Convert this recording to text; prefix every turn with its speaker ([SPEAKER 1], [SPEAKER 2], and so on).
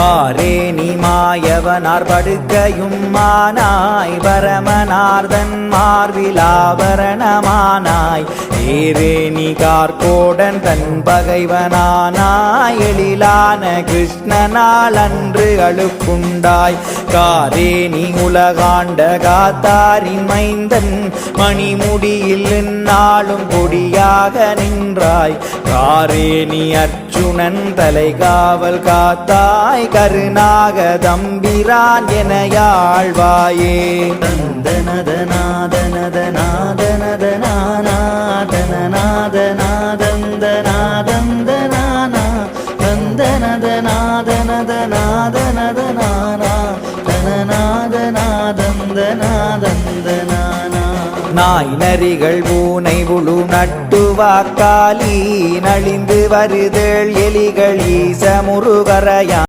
[SPEAKER 1] பாரேணி மாயவனார் படுக்கையும் மானாய் பரமனார்தன் மார்விலாபரணமானாய். ஏரேணி கார்கோடன் தன் பகைவனானாய் எழிலான கிருஷ்ணனால் அன்று அழுக்குண்டாய். காரேணி உலகாண்ட காத்தாரின் மைந்தன் மணிமுடியில் நாளும் கொடியாக நின்றாய். காரேணி அர்ஜுனன் தலை காவல் காத்தாய் கருணாக தம்பிரான் என யாழ்வாயே நாய் நரிகள் பூனை புழு நட்டுவாக்காலி நலிந்து வருதல் எலிகள் ஈச முருகரையா